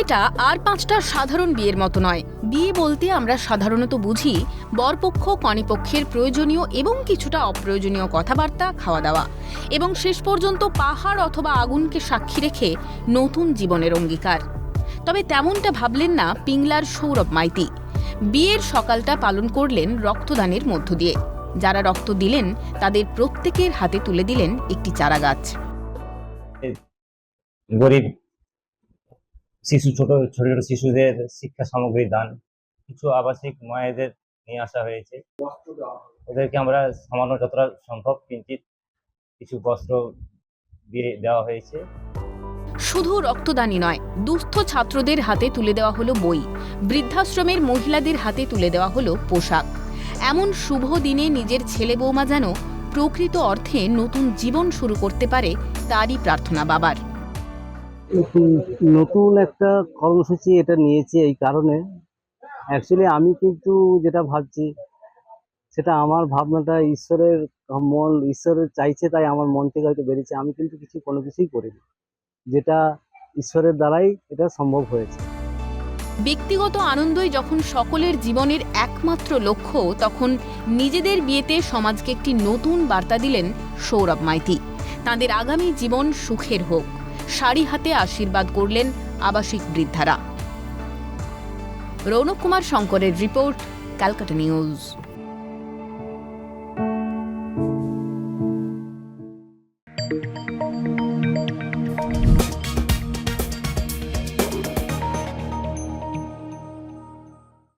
বিয়েটা আর পাঁচটা সাধারণ বিয়ের মতো নয়। বিয়ে বলতে আমরা সাধারণত বুঝি বরপক্ষ কনেপক্ষের প্রয়োজনীয় এবং কিছুটা অপ্রয়োজনীয় কথাবার্তা খাওয়া দাওয়া এবং শেষ পর্যন্ত পাহাড় অথবা আগুনকে সাক্ষী রেখে নতুন জীবনের অঙ্গীকার। তবে তেমনটা ভাবলেন না পিংলার সৌরভ মাইতি। বিয়ের সকালটা পালন করলেন রক্তদানের মধ্য দিয়ে। যারা রক্ত দিলেন, তাদের প্রত্যেকের হাতে তুলে দিলেন একটি চারাগাছ। গরিব শিশু, ছোট ছোট ছোট শিশুদের শিক্ষা সামগ্রী দান। কিছু আবাসিক মায়েদের নিয়ে আসা হয়েছে। ওদেরকে আমরা সামান্য যতটা সম্ভব কিঞ্চিত কিছু বস্ত্র দিয়ে দেওয়া হয়েছে। শুধু রক্তদানই নয়, দুস্থ ছাত্রদের হাতে তুলে দেওয়া হলো বই। বৃদ্ধাশ্রমের মহিলাদের হাতে তুলে দেওয়া হলো পোশাক। এমন শুভ দিনে নিজের ছেলে বৌমা যেন প্রকৃত অর্থে নতুন জীবন শুরু করতে পারে তারই প্রার্থনা বাবার। নতুন একটা কর্মসূচি এটা নিয়েছি এই কারণে। অ্যাকচুয়ালি আমি কিন্তু যেটা ভাবছি, সেটা আমার ভাবনাটা ঈশ্বরের মন ঈশ্বরের চাইছে তাই আমার মন থেকে হয়তো বেরিয়েছে। আমি কিন্তু কিছু, কোনো কিছুই করিনি। যেটা ঈশ্বরের দ্বারাই এটা সম্ভব হয়েছে। ব্যক্তিগত আনন্দই যখন সকলের জীবনের একমাত্র লক্ষ্য, তখন নিজেদের বিয়েতে সমাজকে একটি নতুন বার্তা দিলেন সৌরভ মাইতি। তাঁদের আগামী জীবন সুখের হোক। শাড়ি হাতে আশীর্বাদ করলেন আবাসিক বৃদ্ধারা। রৌনক কুমার শঙ্করের রিপোর্ট ক্যালকাটা নিউজ।